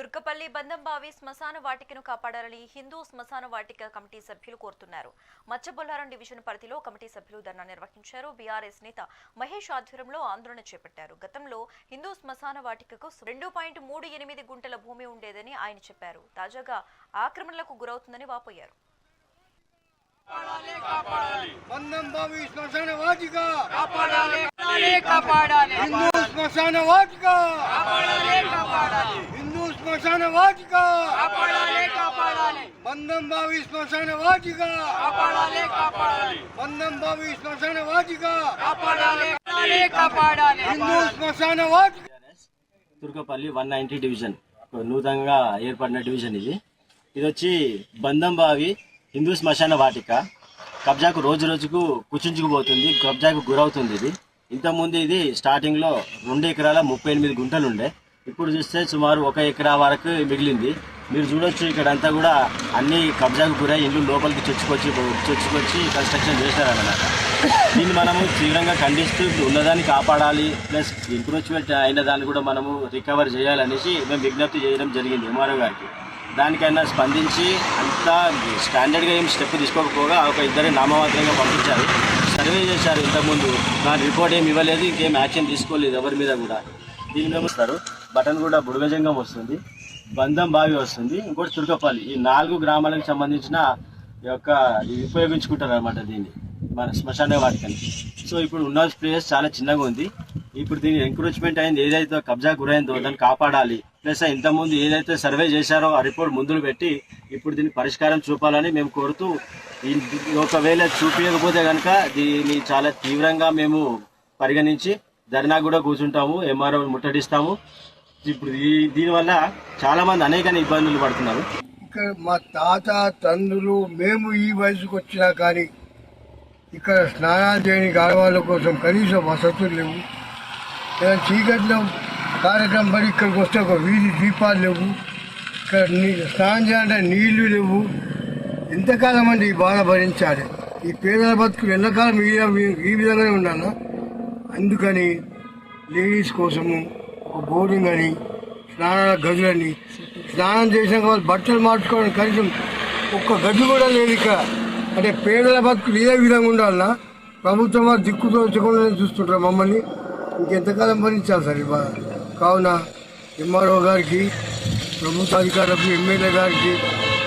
తుర్కపల్లి బందంబావి శ్మశాన వాటికను కాపాడాలని హిందూ శ్మశాన వాటిక కమిటీ సభ్యులు కోరుతున్నారు. మచ్చబొల్లారం డివిజన్ పరిధిలో కమిటీ సభ్యులు ధర్నా నిర్వహించారు. బీఆర్ఎస్ నేత మహేష్ ఆధ్వర్యంలో ఆందోళన చేపట్టారు. గతంలో హిందూ శ్మశాన వాటికకు రెండు పాయింట్ మూడు ఎనిమిది గుంటల భూమి ఉండేదని ఆయన చెప్పారు. తాజాగా ఆక్రమణలకు గురవుతుందని వాపోయారు. శ్మశాన వాటిక! కాపాడాలి కాపాడాలి హిందూ శ్మశాన వాటిక! కాపాడాలి హిందూ శ్మశాన వాటిక. కాపాడాలి కాపాడాలి. బంధం బావి శ్మశాన వాటిక. కాపాడాలి కాపాడాలి. బంధం బావి శ్మశాన వాటిక. కాపాడాలి కాపాడాలి హిందూ శ్మశాన వాటిక. తుర్కపల్లి వన్ నైంటీ డివిజన్ నూతనంగా ఏర్పడిన డివిజన్ ఇది. ఇది వచ్చి బందంబావి హిందూ శ్మశాన వాటిక. కబ్జాకు రోజు రోజుకు కుచించుకుపోతుంది కబ్జాకు గురవుతుంది ఇది. ఇంతకుముందు ఇది స్టార్టింగ్లో రెండు ఎకరాల ముప్పై ఎనిమిది గుంటలు ఉండే ఇప్పుడు చూస్తే సుమారు ఒక ఎకరా వరకు మిగిలింది. మీరు చూడొచ్చు ఇక్కడ అంతా కూడా అన్ని కబ్జాకు గురై ఇల్లు లోపలికి చొచ్చుకొచ్చి చొచ్చుకొచ్చి కన్స్ట్రక్షన్ చేశారన్నమాట. దీన్ని మనము తీవ్రంగా ఖండిస్తూ ఇప్పుడు ఉన్నదాన్ని కాపాడాలి ప్లస్ ఎంక్రోచ్మెంట్ అయిన దాన్ని కూడా మనము రికవర్ చేయాలనేసి మేము విజ్ఞప్తి చేయడం జరిగింది ఎంఆర్ఓ గారికి. దానికైనా స్పందించి అంతా స్టాండర్డ్గా ఏం స్టెప్ తీసుకోకపోగా ఒక ఇద్దరు నామమాత్రంగా పంపించారు. సర్వే చేశారు ఇంతకుముందు. దాని రిపోర్ట్ ఏమి ఇవ్వలేదు ఇంకేం యాక్షన్ తీసుకోలేదు ఎవరి మీద కూడా. దీని మేము బటన్ కూడా బుడగజంగం వస్తుంది. బంధం బావి వస్తుంది. ఇంకోటి తుర్కపల్లి ఈ నాలుగు గ్రామాలకు సంబంధించిన ఈ యొక్క ఇవి ఉపయోగించుకుంటారు అనమాట దీన్ని. మన శ్మశాన వాటికని. సో ఇప్పుడు ఉన్న ప్లేస్ చాలా చిన్నగా ఉంది. ఇప్పుడు దీని ఎంక్రోచ్మెంట్ అయింది. ఏదైతే కబ్జా గురైందో దాన్ని కాపాడాలి. ప్లస్ ఇంతకుముందు ఏదైతే సర్వే చేశారో ఆ రిపోర్ట్ ముందులు పెట్టి ఇప్పుడు దీన్ని పరిష్కారం చూపాలని మేము కోరుతూ ఒకవేళ చూపించకపోతే కనుక దీన్ని చాలా తీవ్రంగా మేము పరిగణించి ధర్నా కూడా కూర్చుంటాము. ఎంఆర్ఓ ముట్టడిస్తాము. ఇప్పుడు ఈ దీనివల్ల చాలా మంది అనేక ఇబ్బందులు పడుతున్నారు. ఇక్కడ మా తాత తండ్రులు మేము ఈ వయసుకు వచ్చినా కానీ ఇక్కడ స్నానాలు చేయని ఆడవాళ్ళ కోసం కనీసం వసతులు లేవు. ఇలా చీకట్లో కార్యక్రమం పడి ఇక్కడికి వస్తే ఒక వీధి దీపాలు లేవు. ఇక్కడ నీ స్నానం చేయాలంటే నీళ్ళు లేవు. ఎంతకాలం అండి ఈ బాధ భరించాలి? ఈ పేదల బతుకులు ఎంతకాలం ఈ విధంగానే ఉండాలా? అందుకని లేడీస్ కోసము ఒక బోర్డింగ్ అని స్నానాల గదులని. స్నానం చేసినాక వాళ్ళు బట్టలు మార్చుకోవడానికి కనీసం ఒక్క గది కూడా లేదు ఇక్కడ. అంటే పేదల బతుకులు ఏ విధంగా ఉండాలన్నా ప్రభుత్వం వారు దిక్కుతోచకుండా చూస్తుంటారు మమ్మల్ని. ఇంకెంతకాలం భరించాలి సార్ ఇవాళ? కావున ఎంఆర్ఓ గారికి ప్రభుత్వ అధికారులకు ఎమ్మెల్యే గారికి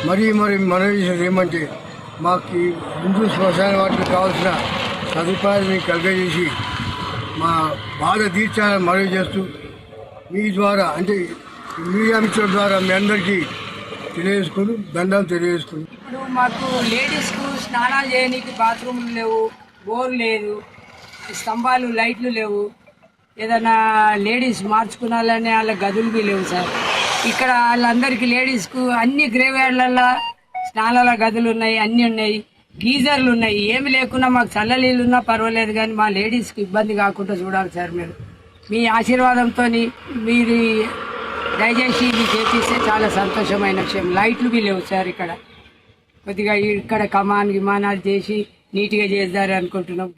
మరీ మరి మనవి చేసేది ఏమంటే మాకు హిందూ శ్మశాన వాటికి కావాల్సిన సదుపాయాలని కలుగజేసి మా బాధ తీర్చాలని మనవి చేస్తూ మీ ద్వారా అంటే ఈ మీడియా మిత్రుల ద్వారా మీ అందరికీ తెలియజేసుకుని దండాలు తెలియజేసుకుని ఇప్పుడు మాకు లేడీస్కు స్నానాలు చేయడానికి బాత్రూమ్లు లేవు బోర్ లేదు స్తంభాలు లైట్లు లేవు. ఏదైనా లేడీస్ మార్చుకున్నాలని వాళ్ళ గదులు లేవు సార్. ఇక్కడ వాళ్ళందరికీ లేడీస్కు అన్ని గ్రేవ్యార్డ్లలో స్నానాల గదులు ఉన్నాయి అన్నీ ఉన్నాయి. గీజర్లు ఉన్నాయి. ఏమి లేకున్నా మాకు చల్ల నీళ్ళు ఉన్నా పర్వాలేదు కానీ మా లేడీస్కి ఇబ్బంది కాకుండా చూడాలి సార్ మీరు. మీ ఆశీర్వాదంతో మీరు దయచేసి ఇది చేపిస్తే చాలా సంతోషమైన విషయం. లైట్లు బి లేవు సార్ ఇక్కడ. కొద్దిగా ఇక్కడ కమాన్ విమానాలు చేసి నీట్గా చేద్దారు అనుకుంటున్నాం